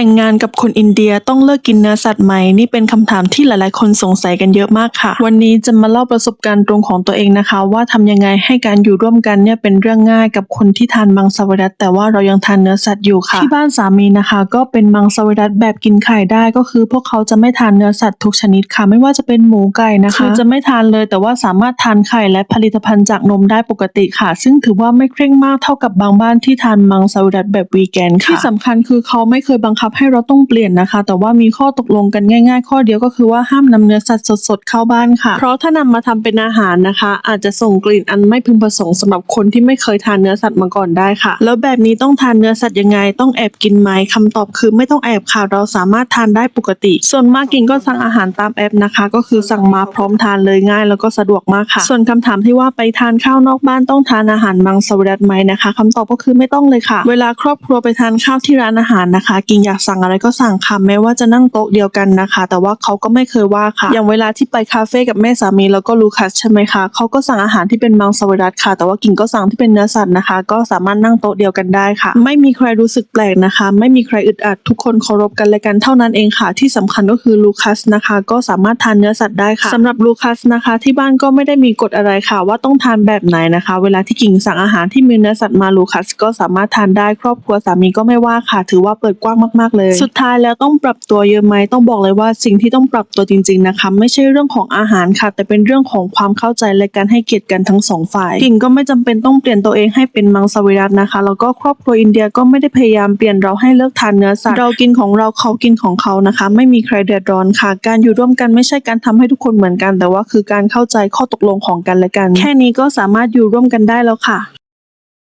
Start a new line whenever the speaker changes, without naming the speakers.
แต่งงานกับคนอินเดียต้องเลิกกินเนื้อสัตว์ไหมนี่เป็นคำถามที่หลาย ๆ คนสงสัยกันเยอะมากค่ะ วันนี้จะมาเล่าประสบการณ์ตรงของตัวเองนะคะ ว่าทำยังไงให้การอยู่ร่วมกันเนี่ยเป็นเรื่องง่ายกับคนที่ทานมังสวิรัตแต่ว่าเรายังทานเนื้อสัตว์อยู่ค่ะ ที่บ้านสามีนะคะ ก็เป็นมังสวิรัตแบบกินไข่ได้ก็คือ พวกเขาจะไม่ทานเนื้อสัตว์ทุกชนิดค่ะ ไม่ว่าจะเป็นหมูไก่นะคะคือจะไม่ทานเลยแต่ว่าสามารถทานไข่และผลิตภัณฑ์จากนมได้ปกติค่ะ ซึ่งถือว่าไม่เคร่งมากเท่ากับบางบ้านที่ทานมังสวิรัตแบบวีแกนค่ะที่สำคัญคือเขาไม่เคยบังคับให้เราต้องเปลี่ยนนะคะ แต่ว่ามีข้อตกลงกันง่าย ๆ ข้อเดียวก็คือว่าห้ามนำเนื้อสัตว์สดๆเข้าบ้านค่ะ เพราะถ้านำมาทำเป็นอาหารนะคะ อาจจะส่งกลิ่นอันไม่พึงประสงค์สำหรับคนที่ไม่เคยทานเนื้อสัตว์มาก่อนได้ค่ะ แล้วแบบนี้ต้องทานเนื้อสัตว์ยังไง ต้องแอบกินไหมคำตอบคือไม่ต้องแอบค่ะ เราสามารถทานได้ปกติ ส่วนมากกินก็สั่งอาหารตามแอปนะคะ ก็คือสั่งมาพร้อมทานเลยง่าย แล้วก็สะดวกมากค่ะ ส่วนคำถามที่ว่าไปทานข้าวนอกบ้านต้องทานอาหารมังสวิรัตไหมนะคะคำตอบก็คือไม่ต้องเลยค่ะ เวลาครอบครัวไปทานข้าวที่ร้านอาหารนะคะ กินอยากสั่งอะไรก็สั่งค่ะแม้ว่าจะนั่งโต๊ะเดียวกันนะคะ แต่ว่าเขาก็ไม่เคยว่าค่ะอย่างเวลาที่ไปคาเฟ่กับแม่สามีแล้วก็ลูคัสใช่ไหมคะเขาก็สั่งอาหารที่เป็นมังสวิรัตค่ะ แต่ว่ากินก็สั่งที่เป็นเนื้อสัตว์นะคะ ก็สามารถนั่งโต๊ะเดียวกันได้ค่ะ ไม่มีใครรู้สึกแปลกนะคะ ไม่มีใครอึดอัดทุกคนเคารพกันและกันเท่านั้นเองค่ะ ที่สำคัญก็คือลูคัสนะคะ ก็สามารถทานเนื้อสัตว์ได้ค่ะสำหรับลูคัสนะคะ ที่บ้านก็ไม่ได้มีกฎอะไรค่ะ ว่าต้องทานแบบไหนนะคะ เวลาที่กิ่งสั่งอาหารที่มีเนื้อสัตว์มาลูคัสก็สามารถทานได้ครอบครัวสามีก็ไม่ว่าค่ะ ถือว่าเปิดกว้างมากๆเลย สุดท้ายแล้วต้องปรับตัวเยอะไหมต้องบอกเลยว่าสิ่งที่ต้องปรับตัวจริง ๆนะคะ ไม่ใช่เรื่องของอาหารค่ะ แต่เป็นเรื่องของความเข้าใจและการให้เกียรติกันทั้งสองฝ่ายกิ่งก็ไม่จำเป็นต้องเปลี่ยนตัวเองให้เป็นมังสวิรัตนะคะ แล้วก็ครอบครัวอินเดียก็ไม่ได้พยายามเปลี่ยนเราให้เลิกทานเนื้อสัตว์เรากินของเราเขากินของเขานะคะ ไม่มีใครเดือดร้อนค่ะ การอยู่ร่วมกันไม่ใช่การทำให้ทุกคนเหมือนกัน แต่ว่าคือการเข้าใจข้อตกลงของกันและกัน แค่นี้ก็สามารถอยู่ร่วมกันได้แล้วค่ะ